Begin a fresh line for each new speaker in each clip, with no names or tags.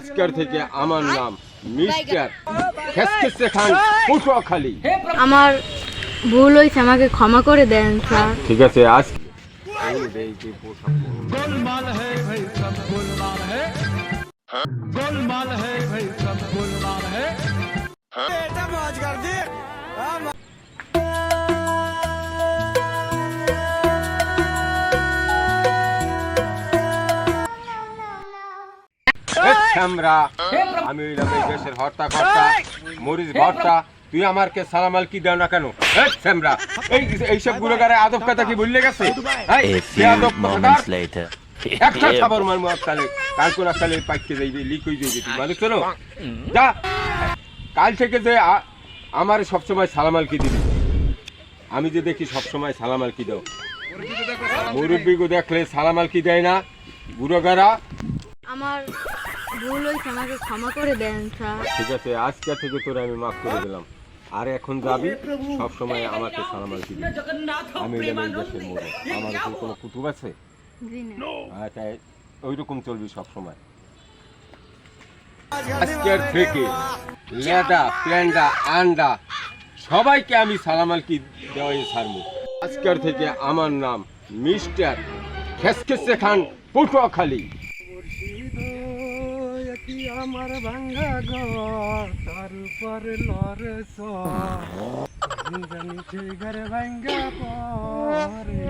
আজকের থেকে আমার নাম মিস্টার খেসখেসে খান পটুয়াখালী
আমার ভুল হইছে আমাকে ক্ষমা করে দেন স্যার।
ঠিক আছে আজ
গোলমাল হ্যাঁ ভাই সব গোলমাল হ্যাঁ? গোলমাল হ্যাঁ
ভাই শ্যামরা, আমি হইলাম এই দেশের হর্তা কর্তা মরিচ ভর্তা। তুই আমার কে সালামাল কি দেও না কেন? শ্যামরা, এই এইসব গুণগারে আদব কথা কি বললে গেছে? আদব
later.
একটা খাবার মারমু আজকালে কাল কোন আজকালে পাইতে যাইবে লিক হয়ে যাইবে তুই মানে চলো যা। কাল থেকে যে আমার সবসময় সালামাল কি দিবি। আমি যে দেখি সবসময় সালামাল কি দাও। মুরব্বীকে দেখলে সালামাল কি দেয় না? বুড়োগারা
আমার ভুল হয়েছে আমাকে ক্ষমা করে দেন স্যার।
ঠিক আছে আজকে থেকে তোরা আমি মাফ করে দিলাম। আর এখন যাবি সবসময় আমাকে সালামাল কি দিবি। আমি আমার কি কোনো কুতুব আছে? আচ্ছা ওই রকম চলবি সব সময় আজকের থেকে লেদা প্ল্যান্ডা আন্ডা সবাইকে আমি সালামাল কি দেওয়াই ছাড়বো। আজকের থেকে আমার নাম মিস্টার খেসখেসে খান পটুয়াখালী।
আমার ভাঙ্গা ঘর তার উপর লরে জানি সেই ঘরে ভাঙ্গা পরে।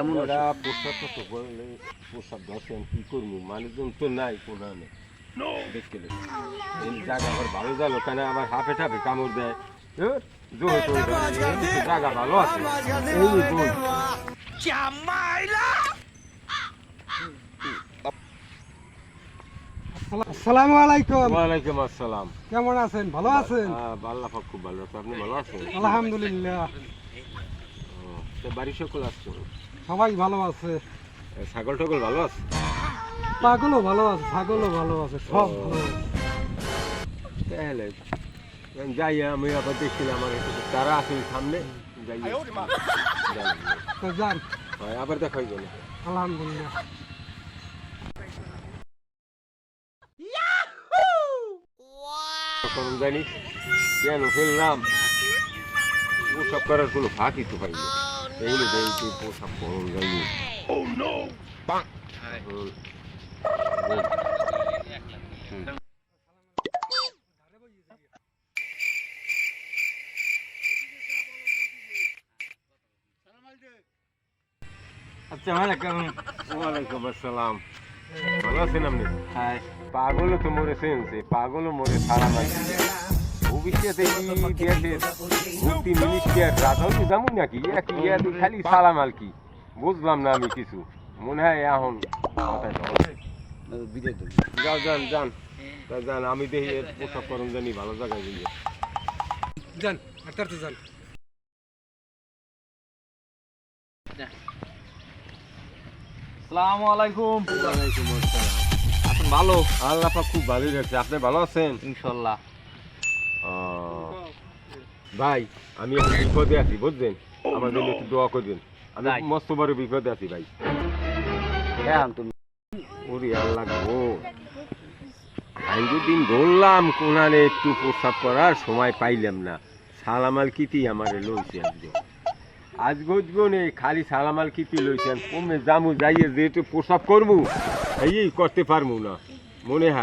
এমন ওরা পোশাক তো বললে পোশাক ধরছেন কি করব? মানুষজন তো নাই কোনো দেখতে এই জায়গা আবার ভালো জানো? কেন আবার হাফে টাফে কামড় দেয়? জায়গা ভালো আছে। এই
আসসালামু আলাইকুম।
ওয়ালাইকুম আসসালাম।
কেমন আছেন? ভালো আছেন?
আল্লাহ পাক খুব ভালো আছে। আপনি ভালো আছেন?
আলহামদুলিল্লাহ।
ও, তো বাড়ি সকল আসছো
সবাই ভালো আছে।
ছাগল টাগল ভালো আছে?
পাগলও ভালো আছে ছাগলও ভালো আছে সব ভালো আছে।
তাহলে যাই আমি আবার দেখছিলাম আমার তারা আছে সামনে। যাই যাই।
তো যান।
আবার দেখা হয়ে গেল
আলহামদুলিল্লাহ।
করুন জানি কেন ফেললাম। পোশাক করার কোনো ফাঁকি তো পাই না এই নে দেই তুই পোশাক করুন জানি।
আচ্ছা
ওয়ালাইকুম আসসালাম। ভালো আছেন আপনি? হ্যাঁ পাগলও তো মরেছেন সে পাগলও মরে সারা মাঝে ভবিষ্যতে কি দেশের মুক্তি মিনিস্টার রাজাও কি যেমন নাকি? একই ইয়াদি খালি সালাম আর কি? বুঝলাম না আমি কিছু। মনে হয় এখন মাথায়। যাও যান যান। যান আমি দেখি এর পোশাক করম জানি ভালো জায়গায় গিয়ে
যান আটটার তো যান।
আসসালামু আলাইকুম।
ওয়ালাইকুম আসসালাম।
আছেন ভালো?
আল্লাহ পাক খুব ভালোই রাখছে আপনি ভালো আছেন?
ইনশাল্লাহ।
ভাই আমি এখন বিপদে আছি বুঝছেন? আমার জন্য একটু দোয়া করবেন। আমি মস্ত বড় বিপদে আছি ভাই।
হ্যাঁ তুমি
ওরে আল্লাহ গো। আমি দিন ধরলাম কোনারে একটু প্রস্রাব করার সময় পাইলাম না। সালামাল কিতি আমার লইছে আজকে আজ গজগো নেই খালি সালামাল কিতি লইছেন। কমে জামু যাইয়ে যেহেতু প্রস্রাব করব এই করতে পারব না মনে হয়।